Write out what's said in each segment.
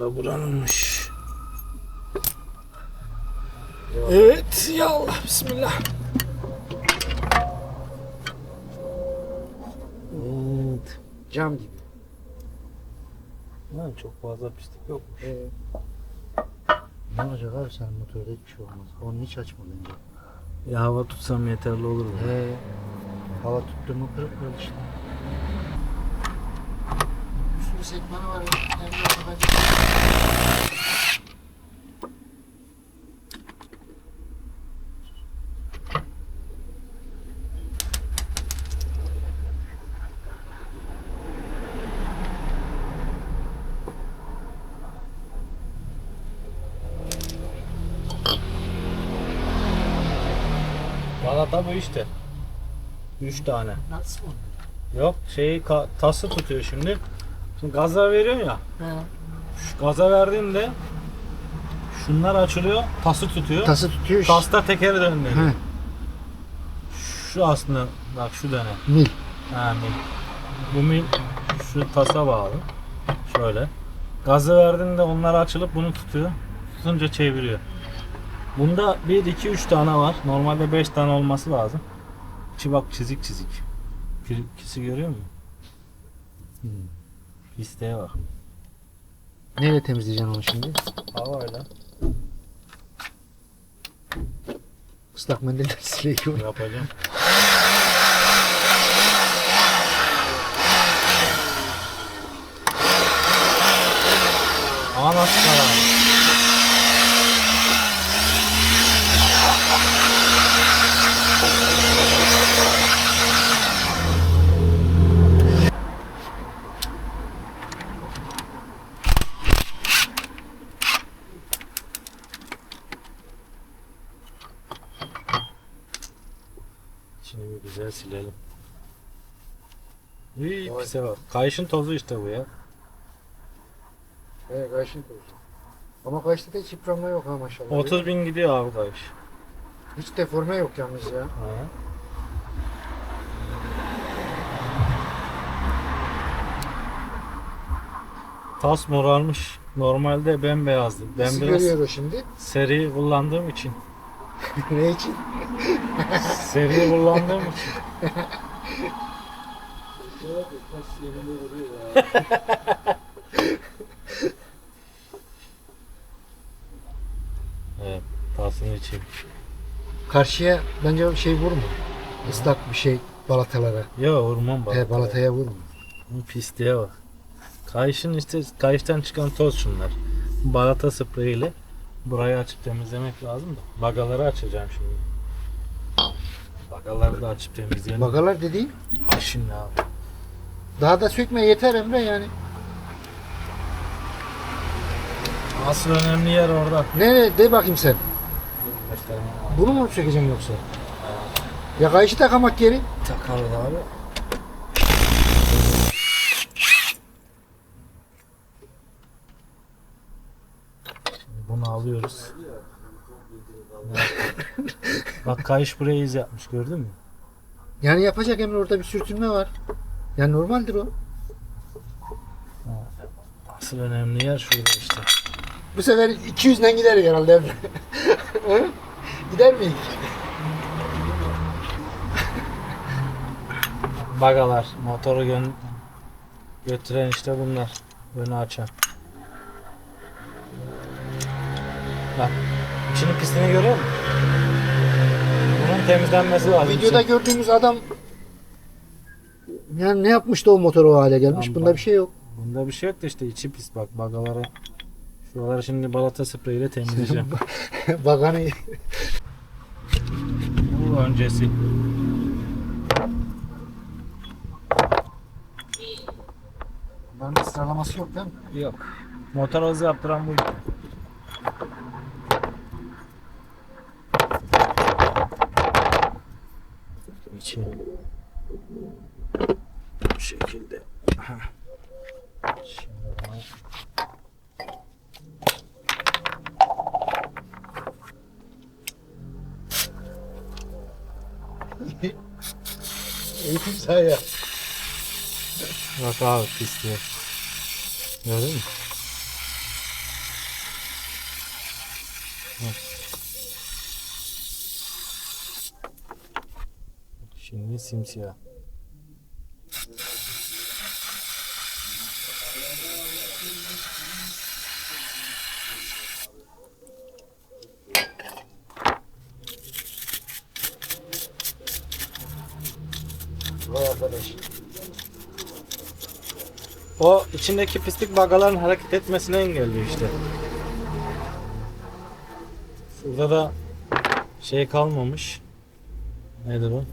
Da buranınmış. Evet ya Allah bismillah. Evet. Cam gibi. Ha, çok fazla pislik yokmuş. Ee, ne olacak abi sen motorda hiçbir şey olmaz. Onu hiç açma bence. Ya hava tutsam yeterli olur mu? He. Hava tuttu mu kırık kırık işte. Sekmanı var. Emre bence. Galata bu işte. 3 tane. Nasıl? Yok şeyi ka- tası tutuyor şimdi. Şimdi gaza veriyorsun ya. He. Şu gaza verdiğinde şunlar açılıyor, tası tutuyor. Tası tutuyor. işte. Tasta tekeri dönüyor. He. Şu aslında bak şu dönem. Mil. Ha mil. Bu mil şu tasa bağlı. Şöyle. Gazı verdiğinde onlar açılıp bunu tutuyor. Tutunca çeviriyor. Bunda 1, 2, 3 tane var. Normalde 5 tane olması lazım. İçi bak çizik çizik. Bir ikisi görüyor musun? Hmm. Pisliğe bak. Neyle temizleyeceksin onu şimdi? Havayla Islak mendille sileyi yapacağım. Anasını. Şimdi bir güzel silelim. Pise bak. Kayışın tozu işte bu ya. He kayışın koyuyorsun. Ama kayışta da hiç yıpranma yok ha maşallah. 30 bin gidiyor abi kayış. Hiç deforme yok yalnız ya. Ha. Tas morarmış. Normalde bembeyazdı. Ben Nasıl biraz görüyor o şimdi? seri kullandığım için. ne için? Seri kullandığım için. evet, tasını içeyim. Karşıya bence bir şey vurma. Islak bir şey balatalara. Ya vurmam bak. He balataya vurma. Bu Pisliğe bak. Kayışın işte kayıştan çıkan toz şunlar. Balata spreyiyle burayı açıp temizlemek lazım da. Bagaları açacağım şimdi. Bagaları da açıp temizleyelim. Bagalar dediğin şimdi abi. Daha da sökme yeter Emre yani. Asıl önemli yer orada. Ne de bakayım sen. Bunu mu sökeceksin yoksa? Ya kayışı takamak geri. Takarız abi. Bunu alıyoruz. Bak kayış buraya iz yapmış gördün mü? Yani yapacak Emre orada bir sürtünme var. Yani normaldir o. Asıl önemli yer şurada işte. Bu sefer 200'den gider herhalde Emre. Gider mi? Bagalar, motoru gön götüren işte bunlar. Önü açan. Bak, içinin pisliğini görüyor musun? Bunun temizlenmesi lazım. Videoda gördüğümüz adam yani ne yapmıştı o motor o hale gelmiş? Aman. Bunda bir şey yok. Bunda bir şey yok da işte içi pis bak bagaları. Şuraları şimdi balata spreyiyle temizleyeceğim. Bakanı Bu öncesi. Bunların sıralaması yok değil mi? Yok. Motor hızı yaptıran bu. İçi. aşağıya. Bak abi pisliğe. Gördün mü? Şimdi simsiyah. O içindeki pislik bagaların hareket etmesini engelliyor işte. Şurada da şey kalmamış. Nedir o?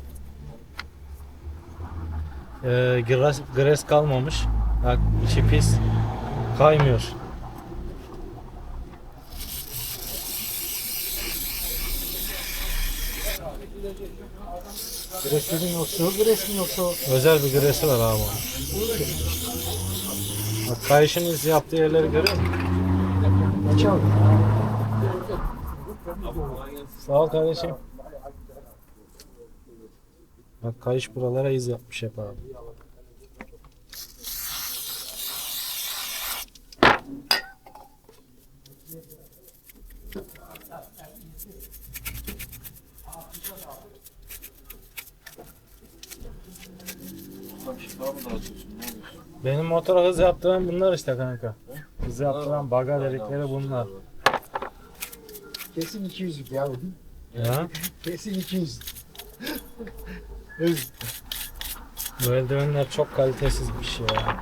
Ee, gres, gres kalmamış. Bak içi pis. Kaymıyor. Gresinin yoksa o gresin yoksa o. Özel bir gresi var abi. Bak kayışın yaptığı yerleri görüyor musun? Sağ ol kardeşim. Bak kayış buralara iz yapmış hep abi. Benim motora hız yaptıran bunlar işte kanka. Hız yaptıran baga dedikleri bunlar. Kesin 200'lük ya bu. Ya. Kesin 200. Öz. Bu eldivenler çok kalitesiz bir şey ya.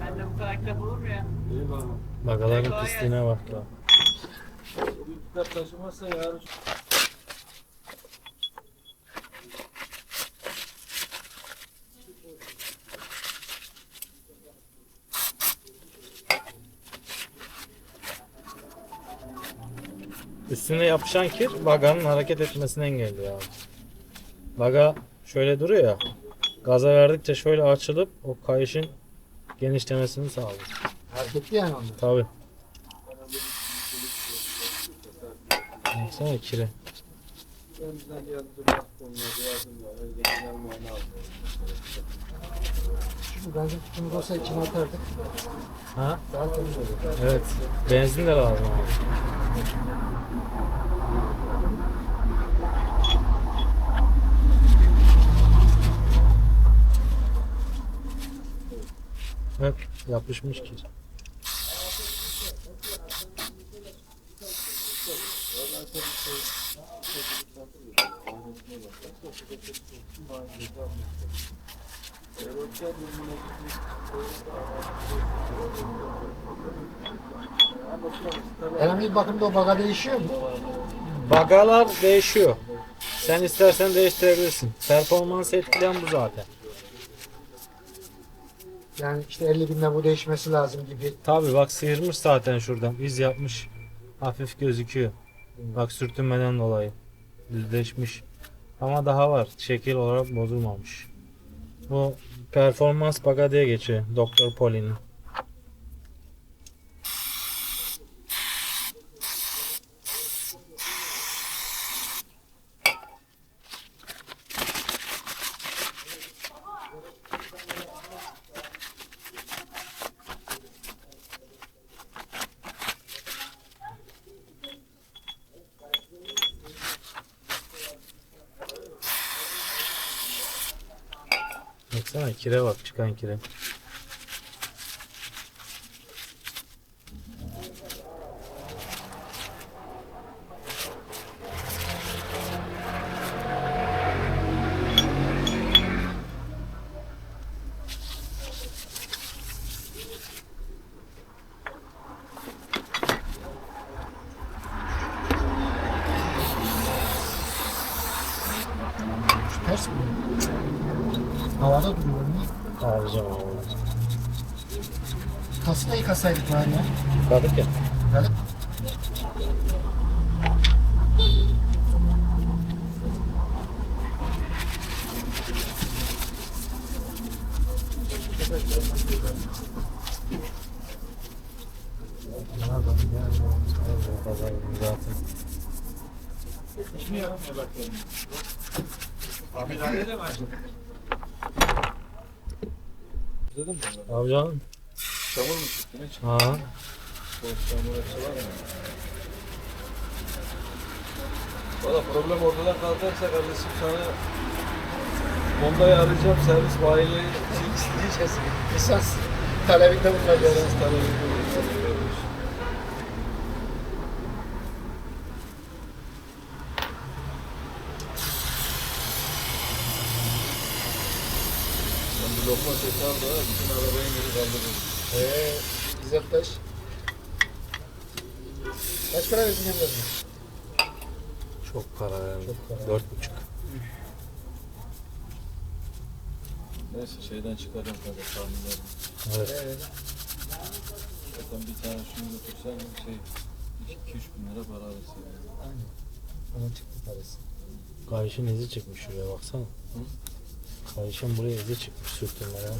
Ben de bu karakter olur mu ya? Bagaların pisliğine bak ya. taşımazsa yarın Üstüne yapışan kir baganın hareket etmesini engelliyor abi. Baga şöyle duruyor ya. Gaza verdikçe şöyle açılıp o kayışın genişlemesini sağlıyor. Hareketli yani onlar. Tabi. Baksana kire. elimizden bak. Elden aldı. Şu benzin kutumuz olsa içine atardık. Ha? Daha temiz olur. Evet. Benzin de lazım abi. Evet, yapışmış ki. Herhangi bakımda o baga değişiyor mu? Bagalar değişiyor. Sen istersen değiştirebilirsin. Performans etkileyen bu zaten. Yani işte 50 binde bu değişmesi lazım gibi. Tabi bak sıyırmış zaten şuradan. İz yapmış. Hafif gözüküyor. Bak sürtünmeden dolayı. Düzleşmiş. Ama daha var. Şekil olarak bozulmamış. Bu performans baga diye geçiyor. Doktor Poli'nin. Baksana kire bak çıkan kire. Şu ters mi? Havada duruyor mu? Harcam abi. Kası da yıkasaydık bari ya. Yıkadık ya. Yani Zaten. Dedim mi? Abi canım. Çamur mu çıktı? Ne çıktı? Ha. Soğuk çamur hepsi var mı? Valla problem ortadan kalkarsa kardeşim sana Honda'yı arayacağım servis bayileri isteyeceğiz. Esas talebinde bulunacağız. Esas talebi bu. Sen bir lokma al da bütün arabayı geri kaldırır. Eee güzel taş. Kaç para verdin yanlarına? Çok para. Çok para. Dört buçuk. Neyse şeyden çıkarım tabii tahminlerini. Evet. Evet. Zaten bir tane şunu götürsen şey 2-3 bin lira para alırsın. yani. Aynen. Onun çıktı parası. Kayışın izi çıkmış şuraya baksana. Kayışın buraya izi çıkmış sürtünmeler var.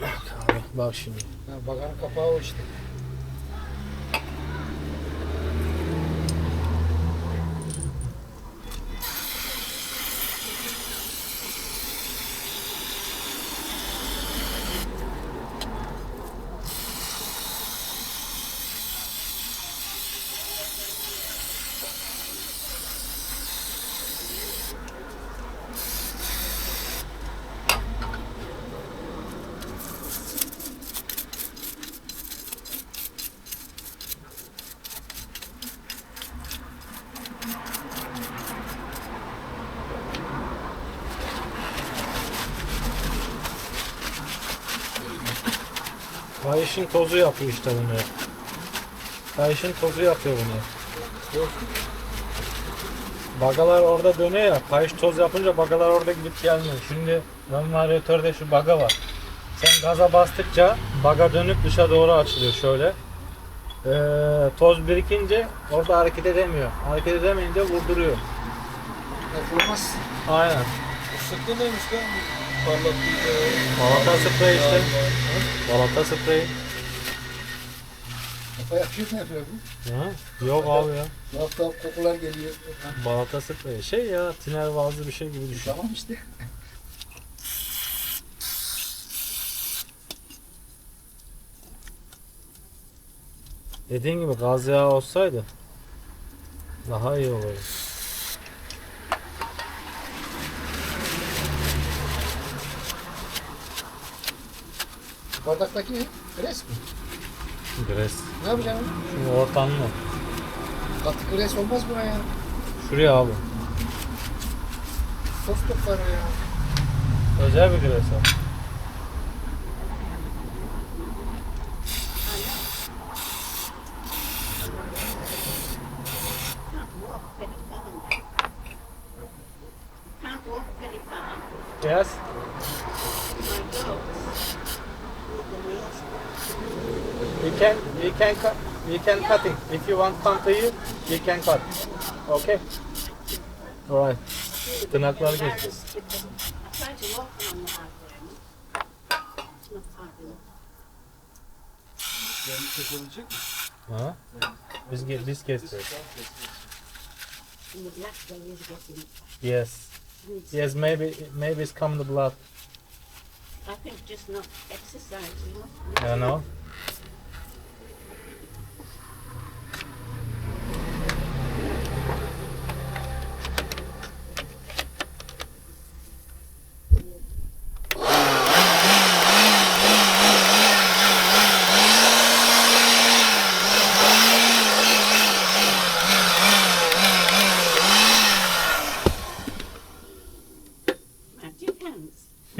Bak abi bak şimdi. Ha, bakanın kapağı o işte. Kayışın tozu yapıyor işte bunu. Kayışın tozu yapıyor bunu. Bagalar orada dönüyor ya. Kayış toz yapınca bagalar orada gidip gelmiyor. Şimdi varyatörde şu baga var. Sen gaza bastıkça baga dönüp dışa doğru açılıyor şöyle. Ee, toz birikince orada hareket edemiyor. Hareket edemeyince vurduruyor. Yapılmaz. Aynen. Bu sıklı neymiş lan? Balata sprey işte. Balata sprey. Kafa yapıyor ne yapıyor bu? Ha? Yok abi ya. Tuhaf kokular geliyor. Balata sprey. Şey ya tiner vazlı bir şey gibi düşün. Tamam işte. Dediğin gibi gaz yağı olsaydı daha iyi olurdu. Bardaktaki ne? Gres mi? Gres. Ne yapacaksın? Şimdi ortamlı. Katı gres olmaz buna ya. Şuraya abi. Toz toplar ya. Özel bir gres o. We can we can cut we can cut it. If you want you, we can cut. Okay. Alright. Hard enough. Yani kesebilecek misin? Ha? Biz biz keseceğiz. Yes. Yes, maybe maybe it's come the blood. I think just not exercise, you know. You know.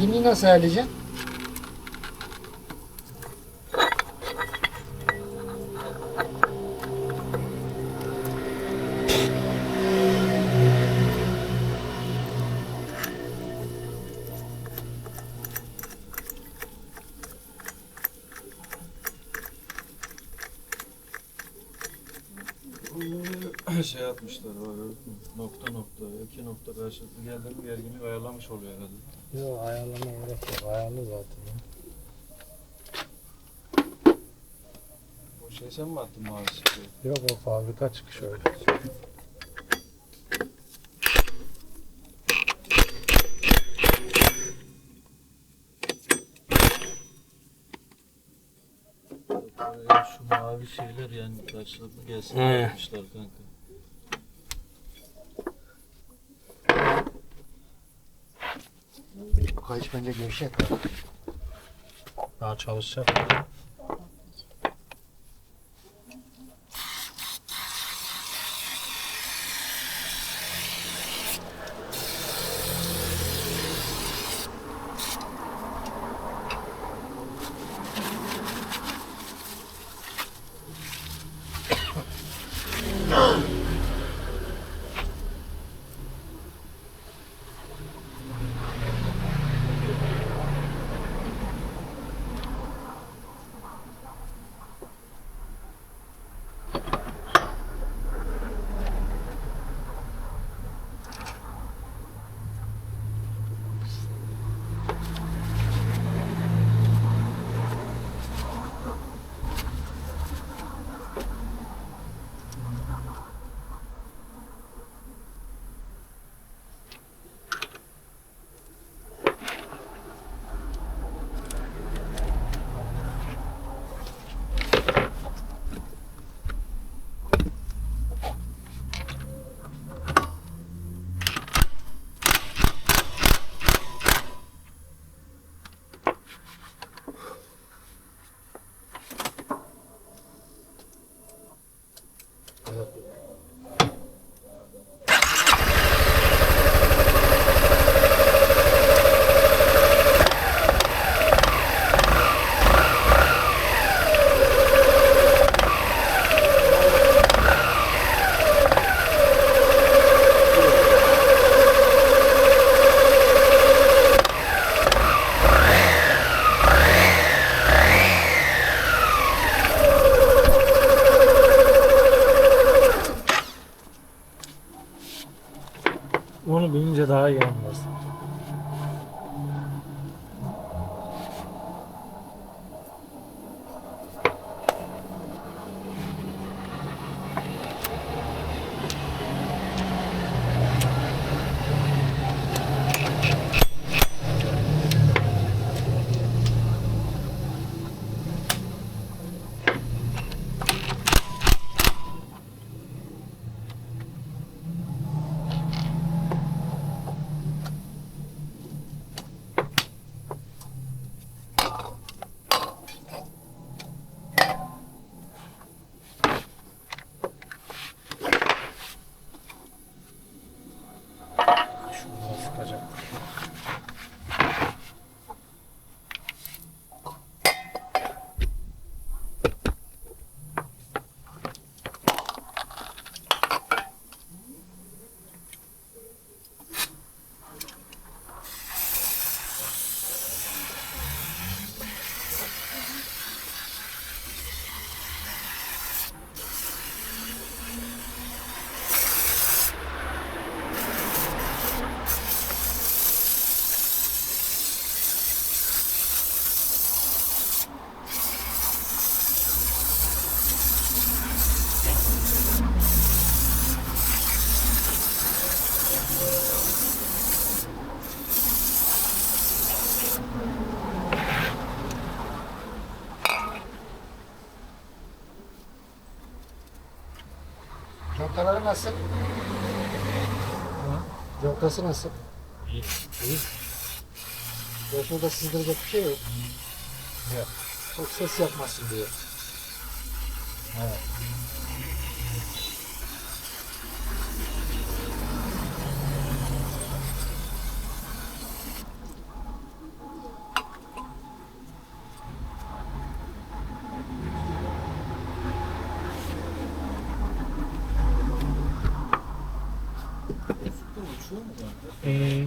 Gerginliği nasıl ayarlayacaksın? şey yapmışlar var? Nokta nokta, iki nokta karşılıklı geldi mi ayarlamış oluyor herhalde. Yok ayarlama gerek yok. Ayarlı zaten. O şey sen mi attın mavi sıkıyı? Yok o fabrika çıkış öyle. Şu mavi şeyler yani karşılıklı gelsin He. yapmışlar kanka. Bu kayış bence gevşek. Daha çalışacak. Contası nasıl? İyi. İyi. Ya şurada sızdırecak bir şey yok. Yok. Çok ses yapmasın diye. Evet. Ee,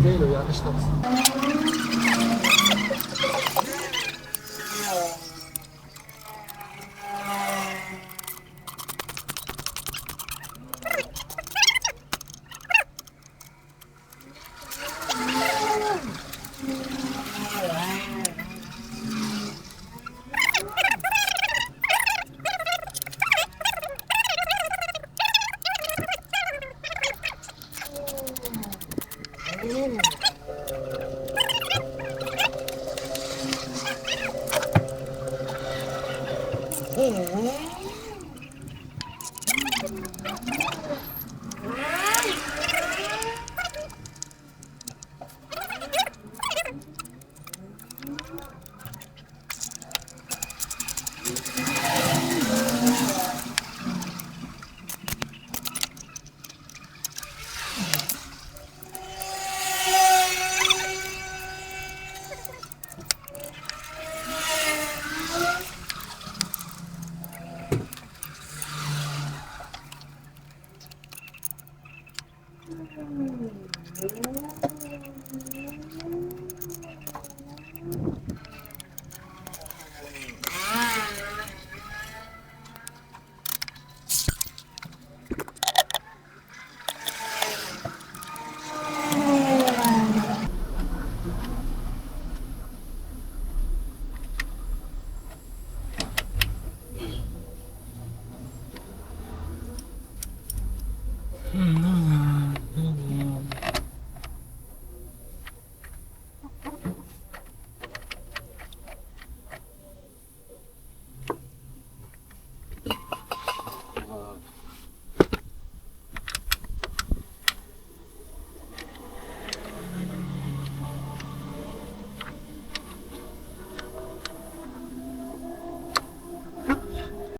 O değil o yanlış tabii. Hı.